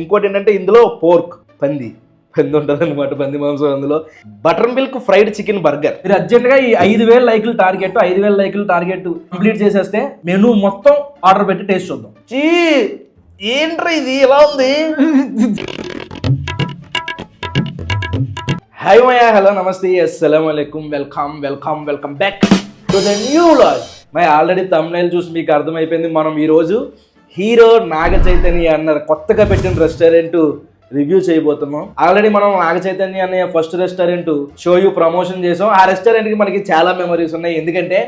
ఇంకోటి ఏంటంటే ఇందులో పోర్క్ పంది. పంది ఉంటుంది అనమాట పంది మాంసం అందులో. Butter milk fried chicken burger. మీరు అర్జెంట్గా ఈ ఐదు వేల లైకులు టార్గెట్ ఐదు వేల లైకులు టార్గెట్ కంప్లీట్ చేసేస్తే మెనూ మొత్తం ఆర్డర్ పెట్టి టేస్ట్ చూద్దాం. చీ ఏంట్రా ఇది? ఎలా ఉంది? హాయ్ మయా హలో నమస్తే. అస్సలం అయికం welcome welcome welcome back to the new log my already తమిళ చూసి మీకు అర్థమైపోయింది. మనం ఈరోజు హీరో నాగ చైతన్య అన్న కొత్తగా పెట్టిన రెస్టారెంట్ రివ్యూ చేయబోతున్నాం. ఆల్రెడీ మనం నాగ చైతన్య అనే first restaurant show you promotion చేసాం. ఆ రెస్టారెంట్కి మనకి చాలా మెమరీస్ ఉన్నాయి. ఎందుకంటే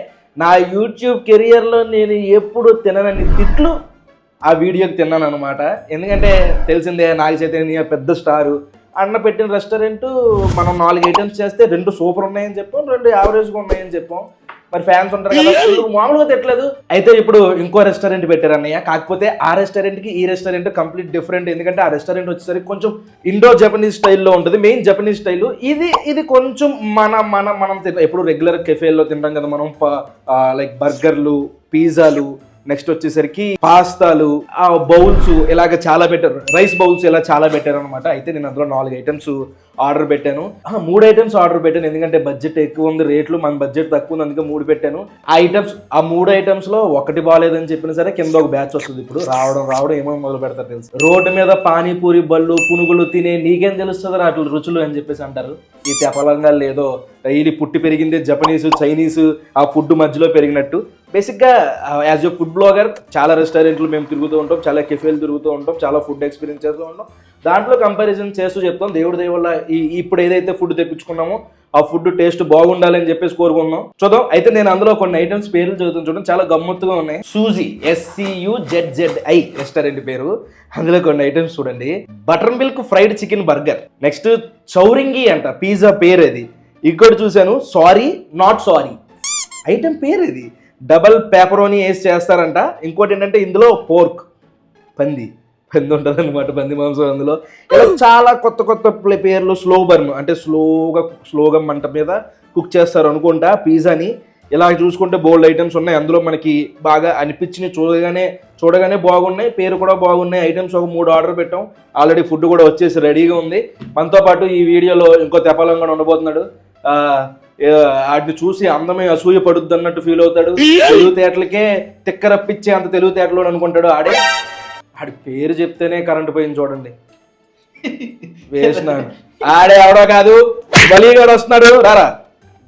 నా యూట్యూబ్ కెరియర్లో నేను ఎప్పుడు తిననని తిట్లు ఆ వీడియోకి తిన్నాను అనమాట ఎందుకంటే తెలిసిందే నాగ చైతన్య పెద్ద స్టారు. అన్న పెట్టిన రెస్టారెంట్ మనం నాలుగు ఐటమ్స్ చేస్తే రెండు సూపర్ ఉన్నాయని చెప్పాం రెండు యావరేజ్గా ఉన్నాయని చెప్పాం. మరి ఫ్యాన్స్ ఉంటారు కదా మామూలుగా తిట్టలేదు అయితే ఇప్పుడు ఇంకో రెస్టారెంట్ పెట్టారు అన్నయ్య. కాకపోతే ఆ రెస్టారెంట్కి ఈ రెస్టారెంట్ కంప్లీట్ డిఫరెంట్ ఎందుకంటే ఆ రెస్టారెంట్ వచ్చేసరికి కొంచెం ఇండో జపనీస్ స్టైల్లో ఉంటుంది మెయిన్ జపనీస్ స్టైల్ ఇది ఇది కొంచెం మన మన మనం ఎప్పుడు రెగ్యులర్ కెఫేల్లో తింటాం కదా మనం లైక్ బర్గర్లు పిజ్జాలు నెక్స్ట్ వచ్చేసరికి పాస్తాలు ఆ బౌల్స్ ఇలాగ చాలా పెట్టారు. రైస్ బౌల్స్ ఇలా చాలా పెట్టారు అనమాట అయితే నేను అందులో నాలుగు ఐటమ్స్ ఆర్డర్ పెట్టాను. ఆ, మూడు ఐటమ్స్ ఆర్డర్ పెట్టాను. ఎందుకంటే బడ్జెట్ ఎక్కువ ఉంది రేట్లు మన బడ్జెట్ తక్కువ ఉంది అందుకే మూడు పెట్టాను. ఆ ఐటమ్స్ ఆ మూడు ఐటమ్స్లో ఒకటి బాగాలేదని చెప్పిన సరే కింద ఒక బ్యాచ్ వస్తుంది ఇప్పుడు. రావడం రావడం ఏమో మొదలు పెడతారు తెలుసు. రోడ్డు మీద పానీపూరి బళ్ళు పునుగులు తినే నీకేం తెలుస్తుంది అట్లా రుచులు అని చెప్పేసి అంటారు. ఈ తెపలంగా లేదో డైలీ పుట్టి పెరిగింది జపనీస్ చైనీస్ ఆ ఫుడ్ మధ్యలో పెరిగినట్టు. బేసిక్గా యాజ్ ఎ ఫుడ్ బ్లాగర్ చాలా రెస్టారెంట్లు మేము తిరుగుతూ ఉంటాం చాలా కెఫేలు తిరుగుతూ ఉంటాం చాలా ఫుడ్ ఎక్స్పీరియన్స్ చేస్తూ ఉంటాం. దాంట్లో కంపారిజన్ చేస్తూ చెప్తాం దేవుడి దేవుళ్ళ ఈ ఇప్పుడు ఏదైతే ఫుడ్ తెప్పించుకున్నామో ఆ ఫుడ్ టేస్ట్ బాగుండాలని చెప్పేసి కోరుకున్నాం చూద్దాం. అయితే నేను అందులో కొన్ని ఐటమ్స్ పేర్లు చదువుతాను చూడండి. చాలా గమ్మత్తుగా ఉన్నాయి. Suzy SCU Z Z I restaurant పేరు. అందులో కొన్ని ఐటమ్స్ చూడండి. Butter milk fried chicken burger next Chowringhee అంట పిజ్జా పేరు అది ఇంకోటి చూశాను. సారీ నాట్ సారీ ఐటమ్ పేరు ఇది డబల్ పేపరోని వేసి చేస్తారంట. ఇంకోటి ఏంటంటే ఇందులో పోర్క్ పంది. పంది ఉంటుంది అనమాట పంది మాంసం అందులో. ఇలా చాలా కొత్త కొత్త ప్లే- పేర్లు స్లో బర్న్ అంటే స్లోగా స్లోగా మంట మీద కుక్ చేస్తారు అనుకుంటా పిజ్జాని. ఇలా చూసుకుంటే బోల్డ్ ఐటమ్స్ ఉన్నాయి. అందులో మనకి బాగా అనిపించినవి చూడగానే చూడగానే బాగున్నాయి. పేరు కూడా బాగున్నాయి. ఐటమ్స్ ఒక మూడు ఆర్డర్ పెట్టాం. ఆల్రెడీ ఫుడ్ కూడా వచ్చేసి రెడీగా ఉంది. మనతో పాటు ఈ వీడియోలో ఇంకో తెపాలంగా ఉండబోతున్నాడు. వాటిని చూసి అందమే అసూయ పడుద్ది అన్నట్టు ఫీల్ అవుతాడు తెలివితేటలకే తిక్కరప్పిచ్చే అంత తెలివితేటలు అనుకుంటాడు ఆడే. ఆడి పేరు చెప్తేనే కరెంట్ పోయింది చూడండి. వేసిన. ఆడే ఎవడో కాదు బలిగాడు వస్తున్నాడు. రారా.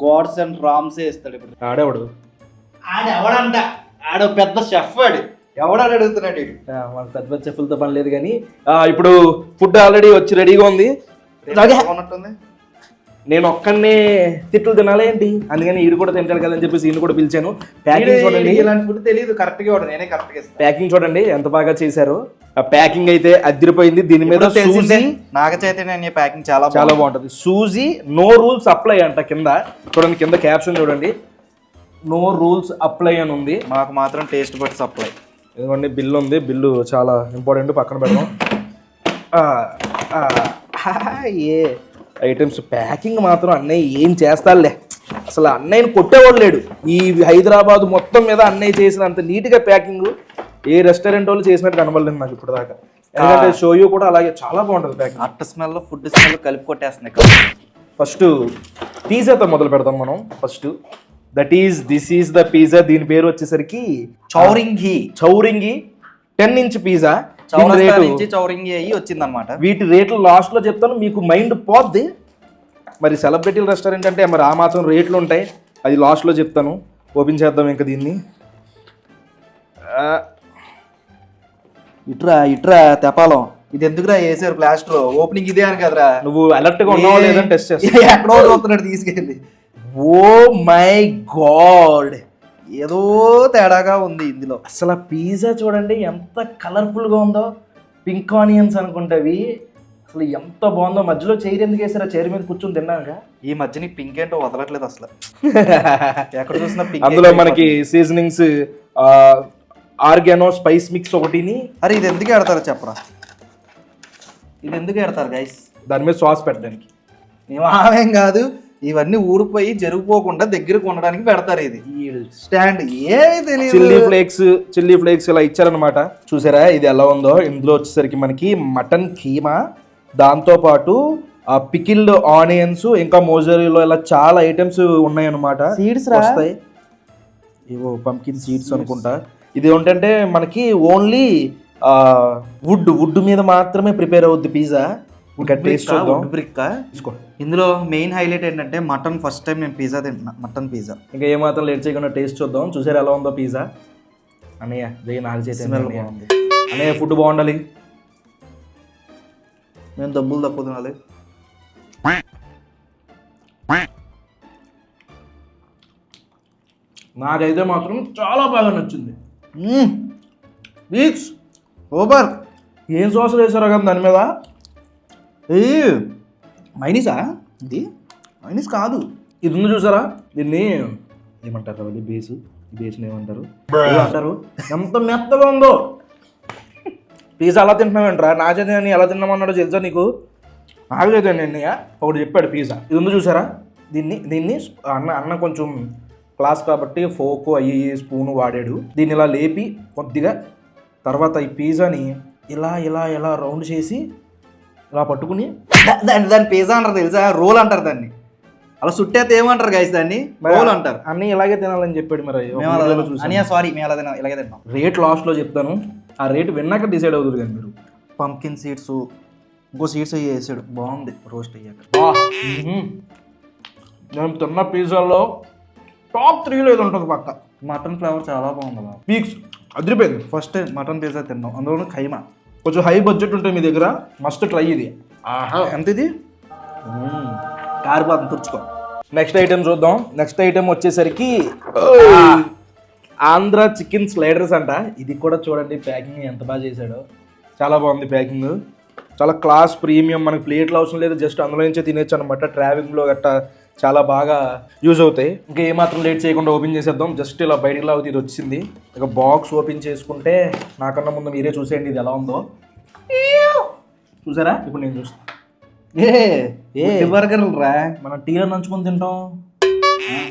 గాడ్స్ అండ్ రామ్సే ఇస్తాడు ఇప్పుడు. ఆడేవాడు? ఆడు ఎవడంట? ఆడు పెద్ద షెఫ్ వాడు. ఎవడని అడుగుతున్నాడు మనకు పెద్ద పెద్ద చెప్పులతో పని లేదు కానీ ఆ, ఇప్పుడు ఫుడ్ ఆల్రెడీ వచ్చి రెడీగా ఉంది. ఉన్నట్టుంది. నేను ఒక్కనే తిట్లు తినాలి ఏంటి? అందుకని ఈడు కూడా తింటాడు కదని చెప్పేసి ఈయన కూడా పిలిచాను. ప్యాకింగ్ చూడండి. ఇలాంటి ఫుడ్ తెలియదు కరెక్ట్గా నేనే కరెక్ట్గా ప్యాకింగ్ చూడండి ఎంత బాగా చేశారు. ఆ ప్యాకింగ్ అయితే అదిరిపోయింది దీని మీద సూజీ నాగ చైతన్య ప్యాకింగ్ చాలా చాలా బాగుంటది. సూజీ నో రూల్స్ అప్లై అంట కింద. చూడండి కింద క్యాప్షన్ చూడండి. నో రూల్స్ అప్లై అని ఉంది. మాకు మాత్రం టేస్ట్ బట్ సప్లై ఎందుకంటే బిల్లు ఉంది. బిల్లు చాలా ఇంపార్టెంట్ పక్కన పెడదాం. ఏ ఐటమ్స్ ప్యాకింగ్ మాత్రం అన్నయ్య ఏం చేస్తాడులే. అసలు అన్నయ్యని కొట్టేవాడు లేడు. ఈ హైదరాబాద్ మొత్తం మీద అన్నయ్య చేసినంత నీట్గా ప్యాకింగ్ ఏ రెస్టారెంట్ వాళ్ళు చేసినట్టు కనబడలేదు నాకు ఇప్పుడు దాకా ఎందుకంటే షోయూ కూడా అలాగే చాలా బాగుంటుంది ప్యాకింగ్. అట్ట స్మెల్ ఫుడ్ స్మెల్ కలిపి కొట్టేస్తున్నాయి ఫస్ట్ పిజ్జాతో మొదలు పెడదాం మనం first. That is this is the pizza దీని పేరు వచ్చేసరికి Chowringhee. Chowringhee ten inch pizza. చౌరస్తా నుంచి చౌరింగి అయ్యి వచ్చిందనమాట వీటి రేట్లు లాస్ట్లో చెప్తాను మీకు మైండ్ పోద్ది. మరి సెలబ్రిటీల రెస్టారెంట్ అంటే మరి ఆ మాత్రం రేట్లు ఉంటాయి. అది లాస్ట్లో చెప్తాను. ఓపెన్ చేద్దాం ఇంకా దీన్ని. ఇట్రా ఇట్రా తెపాలం. ఇది ఎందుకురా వేసారు ప్లాస్టర్ ఓపెనింగ్ ఇదే అని కదరా. నువ్వు అలర్ట్గా ఉన్నావా లేదని టెస్ట్ చేస్తా ఎక్కడో చూస్తున్నాడు తీసుకెళ్ళి. ఓ మై గాడ్ ఏదో తేడాగా ఉంది ఇందులో. అసలు ఆ పిజ్జా చూడండి ఎంత కలర్ఫుల్గా ఉందో. పింక్ ఆనియన్స్ అనుకుంటవి అసలు ఎంత బాగుందో. మధ్యలో చైర్ ఎందుకు వేసారు ఆ చైర్ మీద కూర్చొని తిన్నాక ఈ మధ్య నీ పింక్ ఏంటో వదలట్లేదు అసలు. ఎక్కడ చూసినా పింక్ అందులో మనకి సీజనింగ్స్ ఆర్గానో స్పైస్ మిక్స్ ఒకటిని. అరే ఇది ఎందుకు ఎడతారు చెప్పరా. ఇది ఎందుకు ఎడతారు గైస్ దాని మీద సాస్ పెట్టడానికి. మేము ఆమెం కాదు. ఇవన్నీ ఊరిపోయి జరిగిపోకుండా దగ్గరకు ఉండడానికి పెడతారు ఇది. స్టాండ్ ఏమీ తెలియదు. చిల్లీ ఫ్లేక్స్ చిల్లీ ఫ్లేక్స్ ఇలా ఇచ్చారనమాట చూసారా? ఇది ఎలా ఉందో? ఇందులో వచ్చేసరికి మనకి మటన్ కీమా దాంతో పాటు పికిల్డ్ ఆనియన్స్ ఇంకా మోజరీలో ఇలా చాలా ఐటమ్స్ ఉన్నాయన్నమాట. రా? వస్తాయి. ఇవో పంకిన్ సీడ్స్ అనుకుంటా. ఇది ఏంటంటే మనకి ఓన్లీ వుడ్ వుడ్ మీద మాత్రమే ప్రిపేర్ అవుద్ది పిజ్జా ఇంకా టేస్ట్ చూద్దాం. బ్రిక్ తీసుకో. ఇందులో మెయిన్ హైలైట్ ఏంటంటే మటన్ ఫస్ట్ టైం నేను పిజ్జా తింటున్నా మటన్ పిజ్జా ఇంకా ఏమాత్రం లేట్ చేయకుండా టేస్ట్ చూద్దాం. చూసారు ఎలా ఉందో పిజ్జా అన్నయ్య జై నాకు స్మెల్ అన్నయ్య. బాగుంది. అన్నయ్య ఫుడ్ బాగుండాలి. మేము డబ్బులు తక్కువ తినాలి. నాకైతే మాత్రం చాలా బాగా నచ్చింది. వీక్స్ సూపర్ ఏం సాస్ వేసారో కదా దాని మీద? ఏ మైనీసా? ఇది మైనీస్ కాదు. ఇది ఉంది చూసారా? దీన్ని ఏమంటారు అది? బేసు. బేస్ని ఏమంటారు? అంటారు. ఎంత మెత్తగా ఉందో. పిజ్జా అలా తింటున్నావేంట్రా? నా చేతి ఎలా తిన్నామన్నాడో తెలుసా నీకు? నాకు చేతి అన్నయ్య ఒకటి చెప్పాడు పిజ్జా. ఇది ఉంది చూసారా? దీన్ని దీన్ని అన్న అన్న కొంచెం క్లాస్ కాబట్టి ఫోకు అయ్యి స్పూను వాడాడు. దీన్ని ఇలా లేపి కొద్దిగా తర్వాత ఈ పిజ్జాని ఇలా ఇలా ఇలా రౌండ్ చేసి ఇలా పట్టుకుని. దాన్ని దాన్ని పిజ్జా అంటారు తెలుసా? రోల్ అంటారు దాన్ని. అలా సుట్టేస్తే ఏమంటారు గైస్ దాన్ని. రోల్ అంటారు. అన్నీ ఇలాగే తినాలని చెప్పాడు మరి మేము అలా. అనియా సారీ మేము అలా తిన్నాం. ఇలాగే తిన్నాం. రేట్ లాస్ట్లో చెప్తాను. ఆ రేట్ విన్నాక డిసైడ్ అవుతుంది కానీ మీరు. పంకిన్ సీడ్స్ ఇంకో సీడ్స్ అయ్యి వేసాడు. బాగుంది. రోస్ట్ అయ్యాక. నేను తిన్న పిజ్జాలో టాప్ త్రీలో ఇది ఉంటుంది పక్క. మటన్ ఫ్లేవర్ చాలా బాగుంది పీక్స్ అదిరిపోయింది. ఫస్ట్ టైం మటన్ పిజ్జా తిన్నాం. అందులో ఖైమా. కొంచెం హై బడ్జెట్ ఉంటుంది మీ దగ్గర మస్ట్ ట్రై ఇది. ఆహా. ఎంత ఇది? కారిపోతుంది తుడుచుకో. నెక్స్ట్ ఐటెం చూద్దాం. నెక్స్ట్ ఐటెం వచ్చేసరికి ఆంధ్ర చికెన్ స్లైడర్స్ అంట. ఇది కూడా చూడండి ప్యాకింగ్ ఎంత బాగా చేశాడో. చాలా బాగుంది ప్యాకింగ్. చాలా క్లాస్ ప్రీమియం మనకి ప్లేట్లు అవసరం లేదు జస్ట్ అందులో నుంచే తినేచ్చు అనమాట ట్రావెలింగ్లో గట్టా చాలా బాగా యూజ్ అవుతాయి. ఇంకా ఏమాత్రం లేట్ చేయకుండా ఓపెన్ చేసేద్దాం. జస్ట్ ఇలా బయటికి లాగితే ఇది వచ్చింది. ఇక బాక్స్ ఓపెన్ చేసుకుంటే నాకన్నా ముందు మీరే చూసేయండి ఇది ఎలా ఉందో. చూసారా? ఇప్పుడు నేను చూస్తాను ఏ ఏ. రా. మనం టీలో నంచుకొని తింటాం.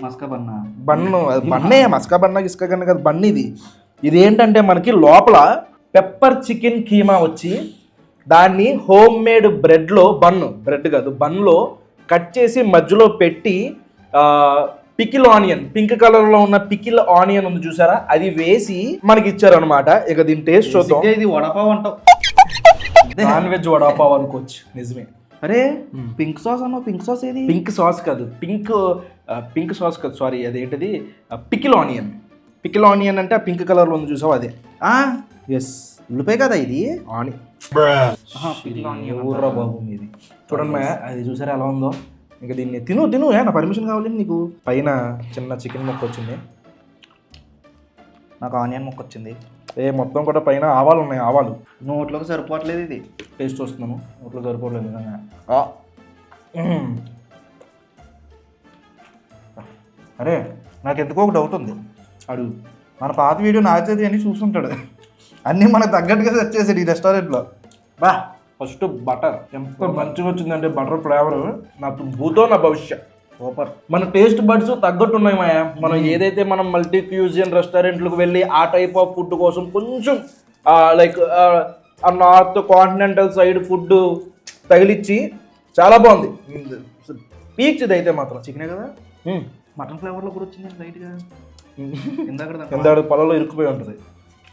మస్కా బన్నా. బన్ను అది బన్నే మస్కా బన్నా ఇసుక కన్నా కదా బన్ ఇది. ఇది ఏంటంటే మనకి లోపల పెప్పర్ చికెన్ కీమా వచ్చి దాన్ని హోమ్ మేడ్ బ్రెడ్లో బన్ను బ్రెడ్ కాదు బన్లో కట్ చేసి మధ్యలో పెట్టి పికిల్ ఆనియన్ పింక్ కలర్లో ఉన్న పికిల్ ఆనియన్ ఉంది చూసారా? అది వేసి మనకి ఇచ్చారనమాట ఇక దీని టేస్ట్ చూద్దాం. ఇది వడపావ్ అంటావు. నాన్ వెజ్ వడాపావ్ అనుకోవచ్చు. నిజమే. అరే పింక్ సాస్ అన్నావు. పింక్ సాస్ ఏది? పింక్ సాస్ కాదు. పింక్ పింక్ సాస్ కాదు. సారీ అదేంటిది పికిల్ ఆనియన్. పికిల్ ఆనియన్ అంటే ఆ పింక్ కలర్లో ఉంది చూసావు అదే? ఆ, ఎస్ ఉల్లిపాయ కదా ఇది? ఆని ఆహా, pickle onion ఊర్రా బాబు మీది. చూడండి అది చూసారా ఎలా ఉందో? ఇంకా దీన్ని తిను తిను ఏ నా పర్మిషన్ కావాలి నీకు? పైన చిన్న చికెన్ ముక్క వచ్చింది. నాకు ఆనియన్ ముక్క వచ్చింది. ఏ మొత్తం కూడా పైన ఆవాలు ఉన్నాయి ఆవాలు. నోట్లోకి సరిపోవట్లేదు ఇది. టేస్ట్ వస్తున్నాను నోట్లో. మ్మ్. అరే నాకు ఎందుకో ఒక డౌట్ ఉంది. అడుగు మన పాత వీడియో నాచేది అని చూస్తుంటాడు అన్నీ మనకు తగ్గట్టుగా సెట్ చేసాడు ఈ రెస్టారెంట్లో బా ఫస్ట్ బటర్. ఎంత మంచిగా వచ్చిందంటే బటర్ ఫ్లేవర్ నా భూతో నా భవిష్యత్ సూపర్. మన టేస్ట్ బడ్స్ తగ్గట్టు ఉన్నాయి మాయా. మనం ఏదైతే మనం మల్టీ క్యూజియన్ రెస్టారెంట్లకు వెళ్ళి ఆ టైప్ ఆఫ్ ఫుడ్ కోసం కొంచెం లైక్ ఆ నార్త్ కాంటినెంటల్ సైడ్ ఫుడ్ తగిలిచ్చి చాలా బాగుంది. పీక్స్ ఇది అయితే మాత్రం. చికెనే కదా. మటన్ ఫ్లేవర్లో కూడా వచ్చింది లైట్గా ఇందాక పొలంలో ఇరుక్కుపోయి ఉంటుంది.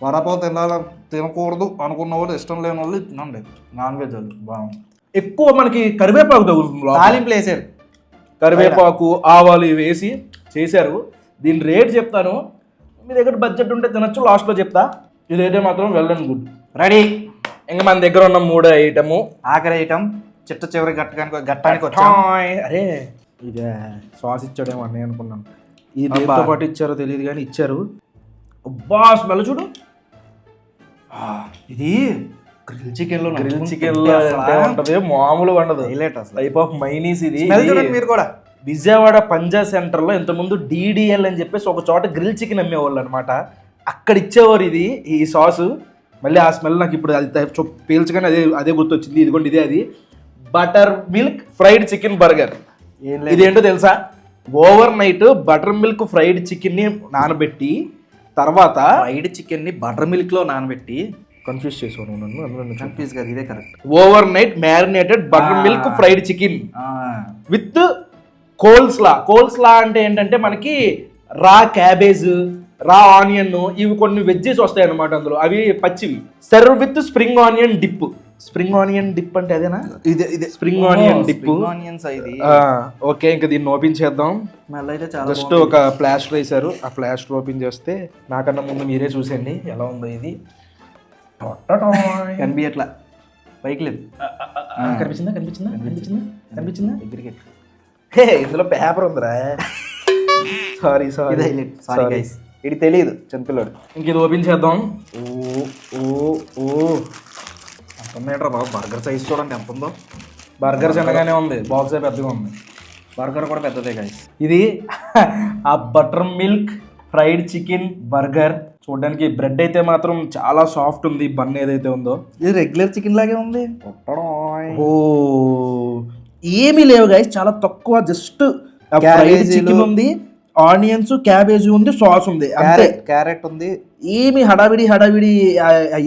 వడపావ్ తినాలి తినకూడదు అనుకున్న వాళ్ళు ఇష్టం లేని వాళ్ళు తినండి నాన్ వెజ్ వాళ్ళు బాగుంది ఎక్కువ మనకి కరివేపాకు తగులుతుంది. తాలింపు వేసారు కరివేపాకు ఆవాలు ఇవి వేసి చేశారు. దీని రేట్ చెప్తాను. మీ దగ్గర బడ్జెట్ ఉంటే తినచ్చు లాస్ట్లో చెప్తా. ఇదైతే మాత్రం వెల్ అండ్ గుడ్ రెడీ ఇంకా మన దగ్గర ఉన్న మూడో ఐటము ఆఖరి ఐటమ్ చిట్ట చివరి గట్టడానికి గట్టానికి వచ్చాం. అరే! ఇదే సాస్ ఇచ్చాడేమో అన్నయ్య అనుకున్నాను. ఇది. దేంతో పాటు ఇచ్చారో తెలియదు కానీ ఇచ్చారు. అబ్బా స్మెల్ చూడు. ఇది గ్రిల్ చికెన్లో గ్రిల్ చికెన్లో ఉంటది మామూలు ఉండదు హైలైట్ అసలు. టైప్ ఆఫ్ మైనీస్ ఇది. మీరు కూడా. విజయవాడ పంజా సెంటర్లో ఇంతకుముందు డీడీఎల్ అని చెప్పేసి ఒక చోట గ్రిల్ చికెన్ అమ్మేవాళ్ళు అనమాట అక్కడ ఇచ్చేవారు ఇది ఈ సాసు మళ్ళీ ఆ స్మెల్ నాకు ఇప్పుడు అది పీల్చగానే అదే అదే గుర్తొచ్చింది. ఇదిగోండి ఇదే అది. Butter milk fried chicken burger ఇదేంటో తెలుసా? Overnight butter milk fried చికెన్ని నానబెట్టి తర్వాత ఫ్రైడ్ చికెన్ని బటర్ మిల్క్లో నానబెట్టి కన్ఫ్యూజ్ చేసావు నువ్వు నన్ను అందులో. కన్ఫ్యూజ్ కదా ఇదే correct. Overnight marinated butter. Milk fried chicken. With coleslaw. Coleslaw అంటే ఏంటంటే మనకి రా క్యాబేజ్ రా ఆనియన్ ఇవి కొన్ని వెజ్జెస్ వస్తాయి అన్నమాట అందులో. అవి పచ్చివి. Serve with spring onion dip. Spring onion dip అంటే అదేనా? ఇదే ఇదే. Spring onion dip. ఆనియన్స్ ఇది ఓకే ఇంకా దీన్ని ఓపెన్ చేద్దాం. అయితే చాలా జస్ట్ ఒక ప్లాస్టర్ వేశారు. ఆ ప్లాస్టర్ ఓపెన్ చేస్తే నాకన్నా ముందు మీరే చూసేయండి. ఎలా ఉందో ఇది. కనిపించట్లా. పైకి లేదు. కనిపించిందా కనిపించిందా కనిపించిందా కనిపించిందా. దగ్గరికి హే ఇందులో పేపర్ ఉందిరా. Sorry sorry. సారీ. గైస్ ఇది తెలియదు చిన్నపిల్లాడు. ఇంక ఇది ఓపెన్ చేద్దాం. ఓ ఓ ఓ. ఉన్నాయట్రా బాబు. బర్గర్ సైజ్ చూడండి ఎంత ఉందో. బర్గర్ చిన్నగానే ఉంది. బాక్స్ పెద్దగా ఉంది. బర్గర్ కూడా పెద్దదే గైస్ ఇది ఆ butter milk fried chicken burger. చూడడానికి బ్రెడ్ అయితే మాత్రం చాలా సాఫ్ట్ ఉంది. బన్ ఏదైతే ఉందో. ఇది రెగ్యులర్ చికెన్ లాగే ఉంది. ఓ ఏమీ లేవు గైస్ చాలా తక్కువ. Just fried. చికెన్ ఉంది ఆనియన్స్ క్యాబేజీ ఉంది సాస్ ఉంది. అంతే. క్యారెట్ ఉంది. ఏమి హడావిడి హడావిడి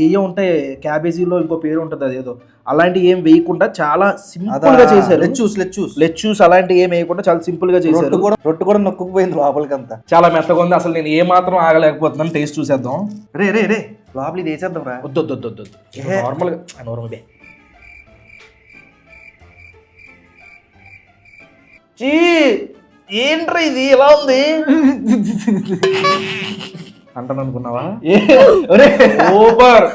ఏయో ఉంటాయి క్యాబేజీలో ఇంకో పేరు ఉంటుంది అదేదో. అలాంటి ఏం వేయకుండా చాలా సింపుల్గా చేశారు. చూస్ లెట్ చూస్ లెచ్యూస్ అలాంటి ఏం వేయకుండా చాలా సింపుల్గా చేశారు. కూడా రొట్టు కూడా నొక్కుపోయింది లోపలికి అంతా. చాలా మెత్తగా ఉంది. అసలు నేను ఏ మాత్రం ఆగలేకపోతున్నాను. టేస్ట్ చూసేద్దాం. రే రే రే లోపలి ఇది వేసేద్దాం రా. వద్దు వద్దు వద్దు వద్దు? నార్మల్గా నార్మల్ చీ ఏంట్రా ఇది? ఎలా ఉంది? అంటాను అనుకున్నావా సూపర్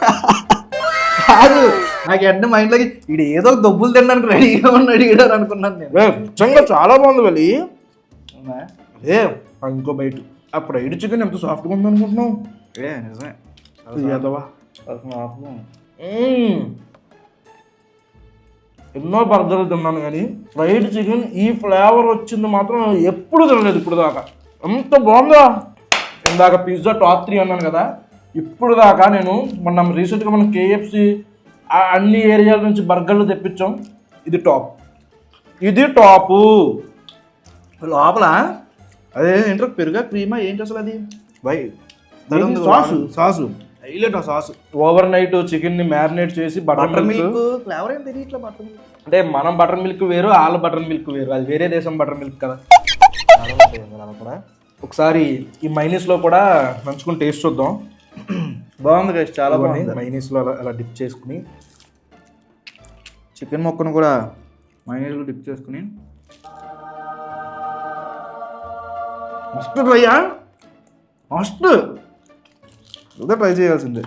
కాదు నాకు వెంటనే మైండ్లోకి ఇది ఏదో దొబ్బులు తినడానికి రెడీగా ఉన్నాడు అని అనుకున్నాను నేను. నిజంగా చాలా బాగుంది వెళ్ళి ఆ ఇంకో బయట ఆ ఫ్రైడ్ చికెన్ ఎంత సాఫ్ట్గా ఉంది అనుకుంటున్నావు? ఏ నిజమే. మ్మ్. ఎన్నో బర్గర్లు తిన్నాను కానీ ఫ్రైడ్ చికెన్ ఈ ఫ్లేవర్ వచ్చింది మాత్రం ఎప్పుడు తినలేదు ఇప్పుడు దాకా ఎంత బాగుందా? ఇందాక పిజ్జా టాప్ త్రీ అన్నాను కదా ఇప్పుడు దాకా నేను మొన్న రీసెంట్గా మనం కేఎఫ్సి అన్ని ఏరియాల నుంచి బర్గర్లు తెప్పించాం. ఇది టాప్ ఇది టాపు లోపల అదే ఏంటో పెరుగా క్రీమా ఏంటి అసలు అది? బై సాసు? సాసు. హైలైట్ ఆ సాసు? ఓవర్ నైట్ చికెన్ని మ్యారినేట్ చేసి butter butter milk milk flavour ఏం తెలియట్లే బటర్ మిల్క్ అంటే మనం బటర్ మిల్క్ వేరు వాళ్ళ బటర్ మిల్క్ వేరు. అది వేరే దేశం బటర్ మిల్క్ కదా. కూడా ఒకసారి ఈ మైనీస్లో కూడా నంచుకుని టేస్ట్ చూద్దాం. బాగుంది గైస్ చాలా బాగుంది. మైనీస్లో అలా అలా డిప్ చేసుకుని. చికెన్ ముక్కను కూడా మైనీస్లో డిప్ చేసుకుని. మస్ట్ ట్రైయా మస్ట్ ఇదే ట్రై చేయాల్సిందే.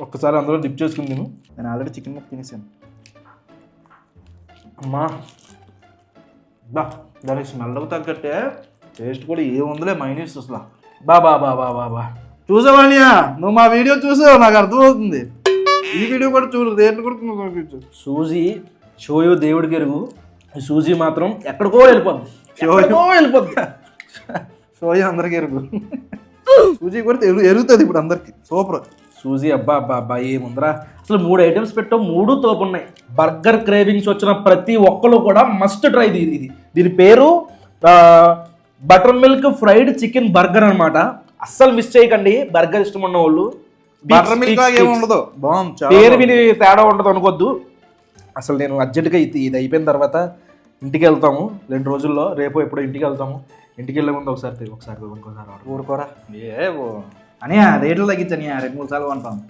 ఒక్కసారి అందులో డిప్ చేసుకుని నేను నేను ఆల్రెడీ చికెన్ ముక్క తినేసాను. అమ్మా! బా! దానికి స్మెల్ తగ్గట్టే టేస్ట్ కూడా ఏముందిలే మైనీస్ అసలు. బా బా బా బా బా బా. చూసావాణియా నువ్వు మా వీడియో చూసావు? నాకు అర్థమవుతుంది. ఈ వీడియో కూడా చూడు దేంట్లో కూడా సూజీ షోయో దేవుడికి ఎరుగు. సూజీ మాత్రం ఎక్కడికో వెళ్ళిపోద్ది. షోయో. వెళ్ళిపోద్ది. సోయా అందరికి ఎరుగు. సూజీ కూడా ఎరుగు ఎరుగుతుంది ఇప్పుడు అందరికి. సూపర్. సూజీ అబ్బా అబ్బా అబ్బా ఏముందిరా? అసలు మూడు ఐటమ్స్ పెట్టావు మూడు తోపు ఉన్నాయి. బర్గర్ క్రేవింగ్స్ వచ్చిన ప్రతి ఒక్కరు కూడా మస్ట్ ట్రై ఇది ఇది. దీని పేరు butter milk fried chicken burger అన్నమాట. అస్సలు మిస్ చేయకండి. బర్గర్ ఇష్టం ఉన్న వాళ్ళు బటర్ మిల్క్ ఏమి ఉండదు. బాగుంది చాలా పేరు. విని తేడా ఉండదు అనుకోద్దు. అసలు నేను అర్జెంటుగా ఇది ఇది అయిపోయిన తర్వాత ఇంటికి వెళ్తాము. రెండు రోజుల్లో రేపు ఎప్పుడో ఇంటికి వెళ్తాము. ఇంటికి వెళ్ళే ముందు ఒకసారి తె- ఒకసారి ఇంకోసారి. ఊరుకోరా? ఏ అని రేట్లు తగ్గించని రెండు మూడు సార్లు కొంటాం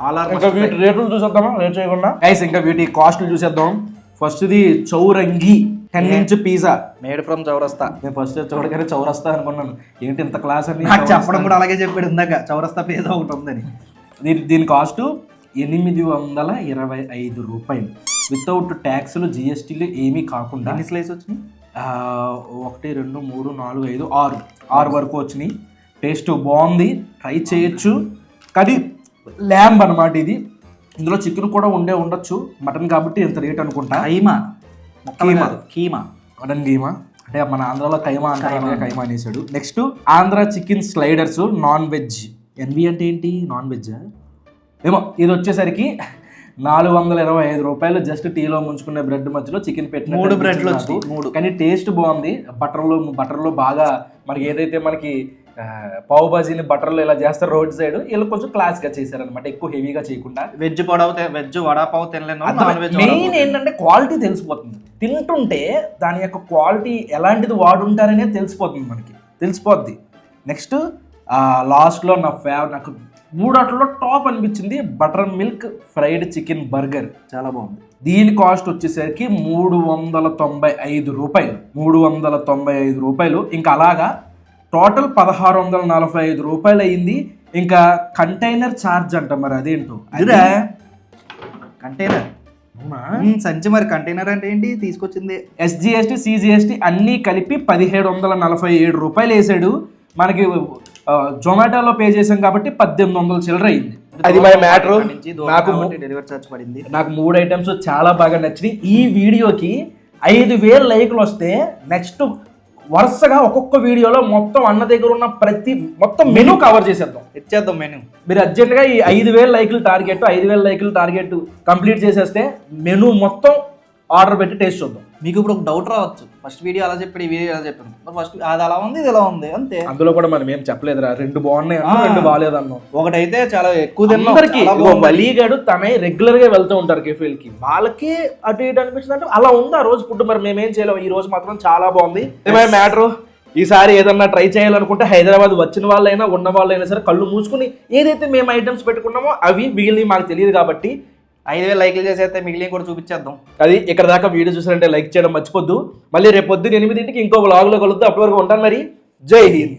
ఆల్ ఆర్ ఇంకా వీటి రేట్లు చూసేద్దామా? రేట్ చేయకుండా. గైస్ ఇంకా వీటి కాస్ట్లు చూసేద్దాం. ఫస్ట్ ఇది Chowringhee. Ten inch pizza. Made from చౌరస్తా. నేను ఫస్ట్ చూడగానే చౌరస్తా అనుకున్నాను. ఏంటి ఇంత క్లాస్ అని చెప్పడం కూడా అలాగే చెప్పాడు ఇందాక. చౌరస్తా పేద ఒకటి ఉందని. దీని దీని కాస్ట్ ఎనిమిది వందల ఇరవై ఐదు రూపాయలు. వితౌట్ ట్యాక్స్లు జిఎస్టీలు ఏమీ కాకుండా ఎన్ని స్లైస్ వచ్చినాయి? ఒకటి రెండు మూడు నాలుగు ఐదు ఆరు. ఆరు వరకు వచ్చినాయి. టేస్ట్ బాగుంది. ట్రై చేయొచ్చు. కానీ ల్యాంబ్ అనమాట ఇది. ఇందులో చికెన్ కూడా ఉండే ఉండొచ్చు. మటన్ కాబట్టి ఎంత రేట్ అనుకుంటా? కీమా కీమా. కీమా. మటన్ గీమా అంటే మన ఆంధ్రాలో కైమా అంటారు అందుకే కైమా అనేసాడు. Next Andhra chicken sliders non veg. NV అంటే ఏంటి? నాన్ వెజ్ ఏమో ఇది వచ్చేసరికి నాలుగు వందల ఇరవై ఐదు రూపాయలు జస్ట్ టీలో ముంచుకునే బ్రెడ్ మధ్యలో చికెన్ పెట్టిన మూడు బ్రెడ్లు మూడు. కానీ టేస్ట్ బాగుంది. బటర్లో బటర్లో బాగా మనకి ఏదైతే మనకి పావు బాజీని బటర్లో ఇలా చేస్తారు రోడ్ సైడ్ వీళ్ళు కొంచెం క్లాస్గా చేశారనమాట ఎక్కువ హెవీగా చేయకుండా. వెజ్ పడవ వెజ్ వడాపావ్ తినలేను మెయిన్ ఏంటంటే క్వాలిటీ తెలిసిపోతుంది. తింటుంటే దాని యొక్క క్వాలిటీ ఎలాంటిది వాడుంటారనే తెలిసిపోతుంది మనకి. తెలిసిపోద్ది. నెక్స్ట్ లాస్ట్లో నా ఫేవరెట్ నాకు మూడాట్లో టాప్ అనిపించింది butter milk fried chicken burger. చాలా బాగుంది. దీని కాస్ట్ వచ్చేసరికి మూడు వందల తొంభై ఐదు రూపాయలు. మూడు వందల తొంభై ఐదు రూపాయలు. ఇంకా అలాగా టోటల్ పదహారు వందల నలభై ఐదు రూపాయలు అయింది ఇంకా కంటైనర్ ఛార్జ్ అంట మరి అదేంటో? ఇదిరా. కంటైనర్. సంచి మరి కంటైనర్ అంటే ఏంటి? తీసుకొచ్చింది. ఎస్జిఎస్టి సిజిఎస్టి అన్నీ కలిపి పదిహేడు వందల నలభై ఏడు రూపాయలు వేసాడు మనకి జొమాటోలో పే చేసాం కాబట్టి పద్దెనిమిది వందల చిల్లర అయింది అది మై మ్యాటర్? నాకు డెలివరీ చార్జ్ పడింది. నాకు మూడు ఐటమ్స్ చాలా బాగా నచ్చినాయి. ఈ వీడియోకి ఐదు వేలు లైకులు వస్తే నెక్స్ట్ వరుసగా ఒక్కొక్క వీడియోలో మొత్తం అన్న దగ్గర ఉన్న ప్రతి మొత్తం మెనూ కవర్ చేసేద్దాం. ఇచ్చేద్దాం మెనూ మీరు అర్జెంట్గా ఈ ఐదు వేల లైకులు టార్గెట్ ఐదు వేల లైకులు టార్గెట్ కంప్లీట్ చేసేస్తే మెనూ మొత్తం ఆర్డర్ పెట్టి టేస్ట్ చూద్దాం. మీకు ఇప్పుడు ఒక డౌట్ రావచ్చు. ఫస్ట్ వీడియో అలా చెప్పాడు ఈ వీడియో అలా చెప్పాను ఫస్ట్ అది అలా ఉంది ఇది ఇలా ఉంది అంతే. అందులో కూడా మనం ఏం చెప్పలేదురా. రెండు బాగున్నాయి అన్నాం. రెండు బాగాలేదన్నాం ఒకటైతే చాలా ఎక్కువ తిన్నాం అందరికి చాలా బాగుంది. బలీగాడు తనే రెగ్యులర్గా వెళ్తూ ఉంటారు కెఫేల్కి వాళ్ళకి అటు ఇటు అనిపించింది అంటే అలా ఉంది ఆ రోజు ఫుడ్ మరి మేమేం చేయలేము ఈ రోజు మాత్రం చాలా బాగుంది. మ్యాటర్? ఈసారి ఏదన్నా ట్రై చేయాలనుకుంటే హైదరాబాద్ వచ్చిన వాళ్ళైనా ఉన్న వాళ్ళైనా సరే కళ్ళు మూసుకుని ఏదైతే మేము ఐటమ్స్ పెట్టుకున్నామో అవి మిగిలినవి మాకు తెలియదు కాబట్టి ఐదు వేలు లైక్లు చేసేస్తే మిగిలిన కూడా చూపించేద్దాం. అది ఇక్కడ దాకా వీడియో చూసారంటే లైక్ చేయడం మర్చిపోద్దు. మళ్ళీ రేపు పొద్దున్న ఎనిమిదింటికి ఇంకో vlog లో కలుద్దాం. అప్పటి వరకు ఉంటాను మరి. జై హింద్.